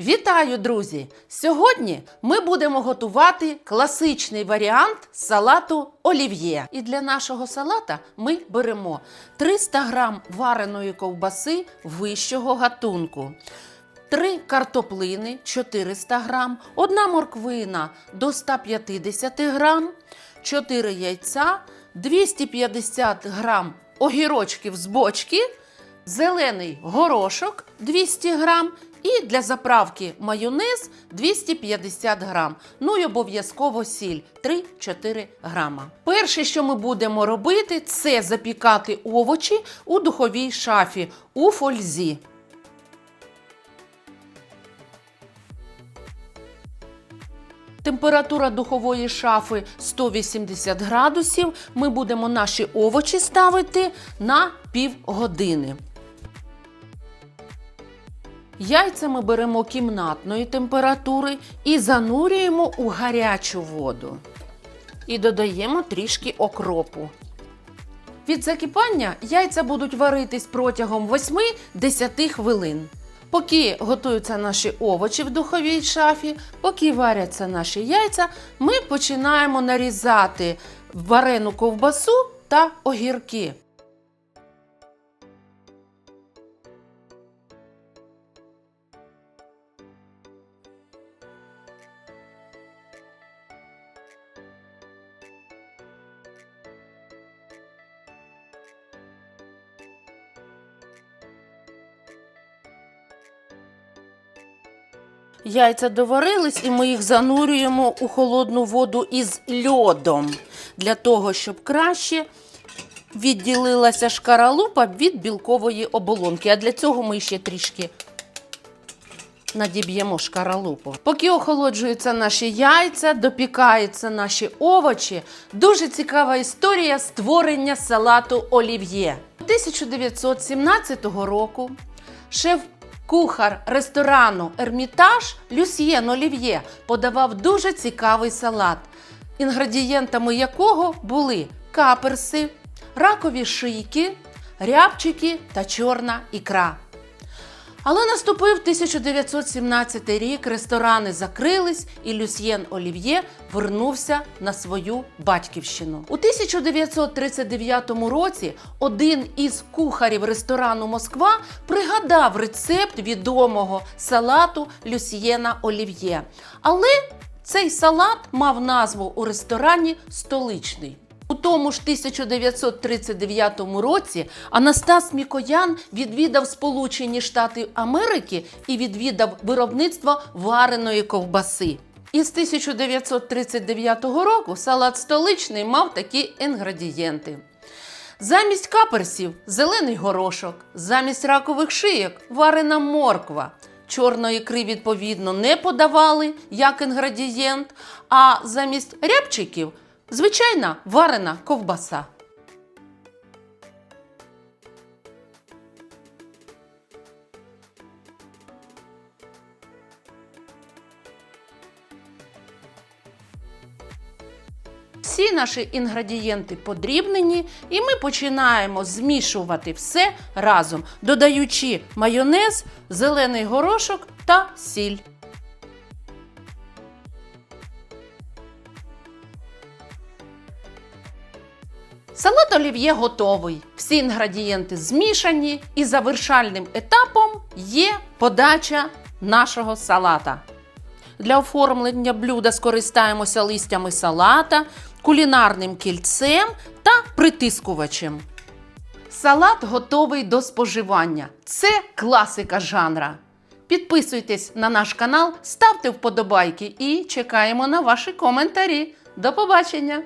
Вітаю, друзі! Сьогодні ми будемо готувати класичний варіант салату олів'є. І для нашого салата ми беремо 300 грам вареної ковбаси вищого гатунку. 3 картоплини 400 грам, 1 морквина до 150 грам, 4 яйця, 250 грам огірочків з бочки, зелений горошок 200 грам і для заправки майонез 250 грам. Ну і обов'язково сіль 3-4 грама. Перше, що ми будемо робити, це запікати овочі у духовій шафі у фользі. Температура духової шафи 180 градусів. Ми будемо наші овочі ставити на півгодини. Яйця ми беремо кімнатної температури і занурюємо у гарячу воду. І додаємо трішки окропу. Від закипання яйця будуть варитись протягом 8-10 хвилин. Поки готуються наші овочі в духовій шафі, поки варяться наші яйця, ми починаємо нарізати варену ковбасу та огірки. Яйця доварились, і ми їх занурюємо у холодну воду із льодом для того, щоб краще відділилася шкаралупа від білкової оболонки. А для цього ми ще трішки надіб'ємо шкаралупу. Поки охолоджуються наші яйця, допікаються наші овочі. Дуже цікава історія створення салату олів'є. 1917 року шеф Кухар ресторану Ермітаж Люсьєн Олів'є подавав дуже цікавий салат, інгредієнтами якого були каперси, ракові шийки, рябчики та чорна ікра. Але наступив 1917 рік, ресторани закрились, і Люсьєн Олів'є вернувся на свою батьківщину. У 1939 році один із кухарів ресторану Москва пригадав рецепт відомого салату Люсьєна Олів'є. Але цей салат мав назву у ресторані столичний. Тому ж 1939 році Анастас Мікоян відвідав Сполучені Штати Америки і відвідав виробництво вареної ковбаси. І з 1939 року салат столичний мав такі інгредієнти. Замість каперсів зелений горошок, замість ракових шийок варена морква. Чорної ікри, відповідно, не подавали як інгредієнт, а замість рябчиків звичайна варена ковбаса. Всі наші інгредієнти подрібнені, і ми починаємо змішувати все разом, додаючи майонез, зелений горошок та сіль. Салат олів'є готовий. Всі інгредієнти змішані, і завершальним етапом є подача нашого салата. Для оформлення блюда скористаємося листями салата, кулінарним кільцем та притискувачем. Салат готовий до споживання. Це класика жанра. Підписуйтесь на наш канал, ставте вподобайки і чекаємо на ваші коментарі. До побачення!